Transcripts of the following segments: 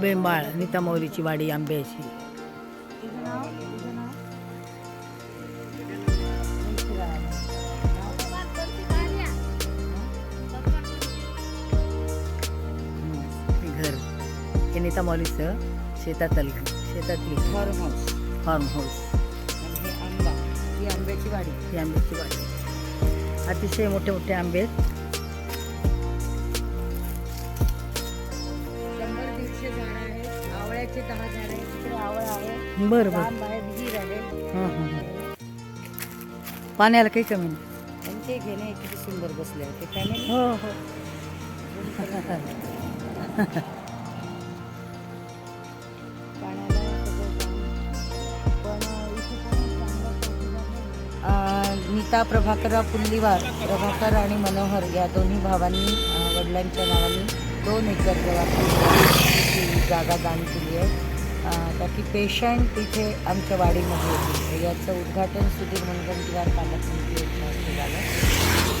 बेंबाळ नीतामौलीची वाडी आंब्याची. हे घर हे नीतामौलीचं शेतातल शेतातली. फार्म हाऊस फार्म हाऊस हे आंबा ही आंब्याची वाडी. ही आंब्याची वाडी. अतिशय मोठे मोठे आंबे आहेत. आहेत आवळ्याचे दहा झाडं आहेत तिकडे आवळा आहे बरं बरं. आंबा आहे विहीर आहे. हां हां हां. पाण्याला काही कमी नाही. त्यांचे घेणे किती सुंदर बसले आहे ते फॅमिली हो हो. पाण्याला सगळं काम. पण इथे कोणी चांगलं चौकीदार नाही. अं, नीता प्रभाकरराव पुल्लीवार प्रभाकर आणि मनोहर या दोन्ही भावांनी अं, वडिलांच्या नावाने दोन एकर जवळ जागा दान केली आहे. अं, त्याची पेशंट तिथे आमच्या वाडीमध्ये होती म्हणजे याचं उद्घाटन सुधीर मुनगंटीवार पालकमंत्री योजनेचे झालं.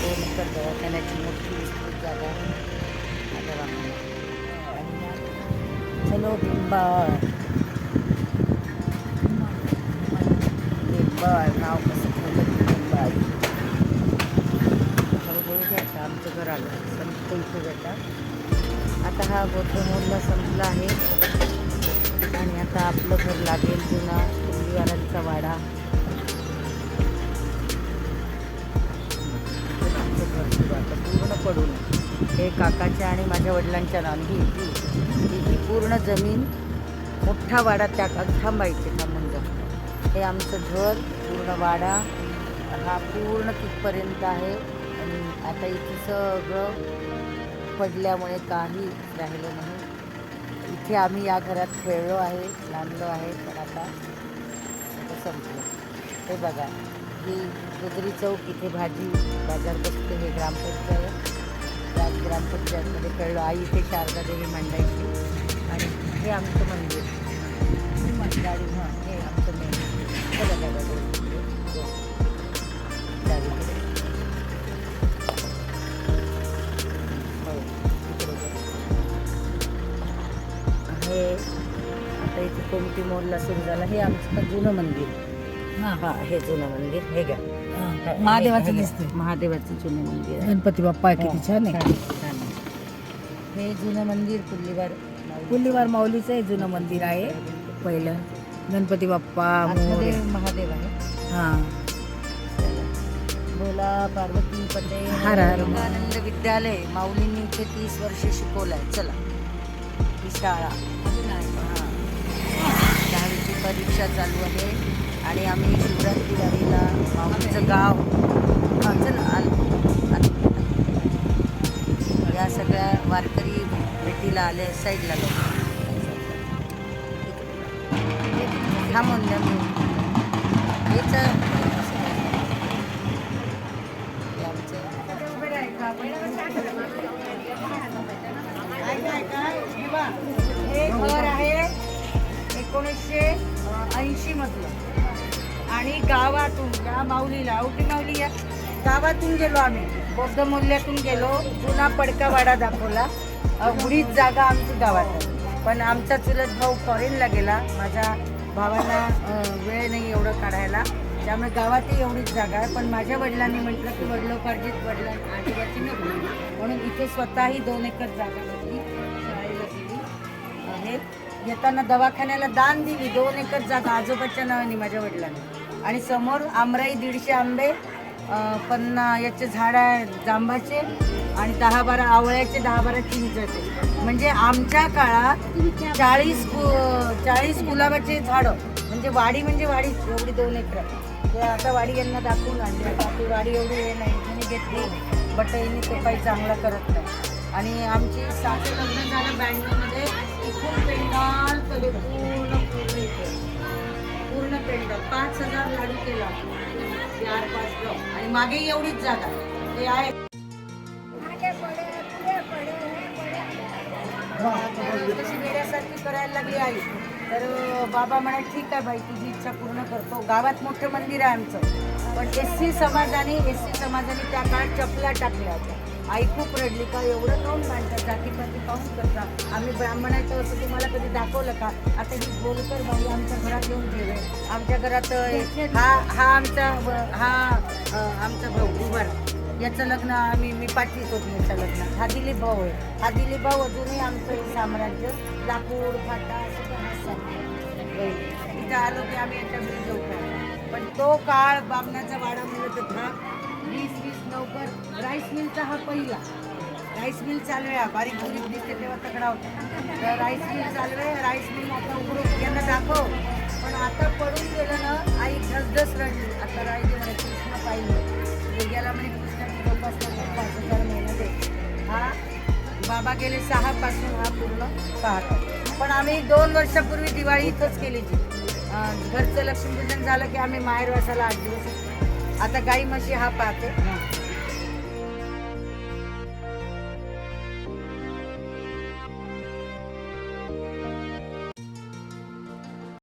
दोन एकर दवाखान्याची मोठी विस्तृत जागा आहे चलो बिंबाळ बिंबाळ नाव कसं ठेवलं बिंबाळ हळूहळू घ्यायचं आमचं घर आलं. संत इथे जातात आता हा गोत्र मोडला संपला आहे. आणि आता आपलं घर लागेल जुना कुंडीवाल्यांचा वाडा. आमचं घर आता पूर्ण पडून हे काकाच्या आणि माझ्या वडिलांच्या नांदी. ही ही- ही पूर्ण जमीन मोठा वाडा त्या थांबायचे थांबून हे आमचं घर पूर्ण वाडा. हा पूर्ण तिथपर्यंत आहे. आणि आता इथे सगळं पडल्यामुळे काही राहिलं नाही. इथे आम्ही या घरात खेळलो आहे नांदलो आहे पण आता संपलं. हे बघा ही गुजरी चौक इथे भाजी बाजार बसते हे ग्रामपंचायत त्या ग्रामपंचायतमध्ये खेळलो. आई इथे शारदा देवी मांडायची आणि हे आमचं मंदिर. गाडी हां हे आमचं मेन बघा दादा कोमटी मोलला सुरू झाला हे आमचं जुनं मंदिर. हां. हा हे जुनं मंदिर हे घ्या. हां महादेवाचं हे घ्या. दिसतंय. महादेवाचं जुनं मंदिर आहे. गणपती बाप्पा आहे किती छान आहे. छान आहे. हे जुनं मंदिर पुल्लीवार कुल्लीवार माऊलीचं हे जुनं मंदिर आहे पहिलं. गणपती बाप्पा आतमध्ये. महादेव आहे. हां. भोला पार्वती पटेल हर हर विवेकानंद विद्यालय माऊलींनी इथे तीस वर्ष शिकवलंय. चला ही शाळा. हां. परीक्षा चालू आहे आणि आम्ही शिवरात्री वारीला आमचं गाव आमचं या सगळ्या वारकरी भेटीला आले साईडला लोक. थांबून द्या मी. हेच मधलं. आणि गावातून या माऊलीला आवटी माऊली या गावातून गेलो आम्ही. बौद्ध मूल्यातून गेलो जुना पडकावाडा दाखवला. उडीच जागा आमची गावात आहे. पण आमचा चुलत भाऊ फॉरेनला गेला. माझ्या भावाला वेळ नाही एवढं काढायला. त्यामुळे गावातही एवढीच जागा आहे. पण माझ्या वडिलांनी म्हटलं की वडिलोपार्जित वडिलांना आदिवासी नको. म्हणून इथे स्वतःही दोन एकर जागा घेताना येताना दवाखान्याला दान दिली. दोन एकर जागा आजोबाच्या नावाने माझ्या वडिलांनी. आणि समोर आमराई दीडशे आंबे पन्ना याचे झाड आहे आणि दहा बारा आवळ्याचे दहा बारा चिंचाचे. म्हणजे आमच्या काळात चाळीस गु- चाळीस गुलाबाचे झाडं म्हणजे वाडी म्हणजे वाडी एवढी दोन एकर आता वाडी यांना दाखवून आणली. आता वाडी एवढी हे नाही त्यांनी घेतली बट यांनी तो काही चांगला करत नाही. आणि आमची सासू लग्न झालं ब्याण्णवमध्ये इथून पेंडाल केले पूर्ण पूर्ण इथे. पूर्ण पेंडाल. पाच हजार लाडू केला. चार पाच आणि मागे एवढीच जागा. ते आहे. तशी वेड्यासारखी करायला लागली आई. तर बाबा म्हणे ठीक आहे बाई तुझी इच्छा पूर्ण करतो. गावात मोठं मंदिर आहे आमचं. पण एस सी समाजाने एस सी समाजाने त्या काळात चपला टाकल्या होत्या. आई खूप रडली का? एवढं काऊन बांधतात जातीपाती काऊन करतात आम्ही ब्राह्मणाचं असं तुम्हाला कधी दाखवलं का? आता ही बोलकर भाऊ आमच्या घरात येऊन ठेवे. आमच्या घरात हा हा आमचा हा आमचा भाऊ उभार याचं लग्न आम्ही मी पाठवीत होती याचं लग्न. हा दिलीप भाऊ आहे. हा दिलीप भाऊ अजूनही आमचं साम्राज्य लाकूड फाटा सगळं हो. आलो की आम्ही याच्या घरी पण तो काळ बामणाचा वाडा मिळत होता वीस वीस नौकर राईस मिलचा हा पहिला. राईस मिल चालू आहे. बारीक बुरीक दिसते तेव्हा तगडा होता. तर राईस मिल चालू आहे. राईस मिल आता उघडून यांना दाखव. पण आता पडून गेलं ना आई धसधस रडली. आता राहिली म्हणे कृष्ण पाहिजे गेला म्हणे कृष्ण पाच हजार महिना दे हा बाबा गेले सहा पासून हा पूर्ण पाहतो पण आम्ही दोन वर्षापूर्वी दिवाळी इथंच केली जी घरचं लक्ष्मीपूजन झालं की आम्ही माहेर वासाला आठ दिवस आता गाई म्हशी हा पाहते.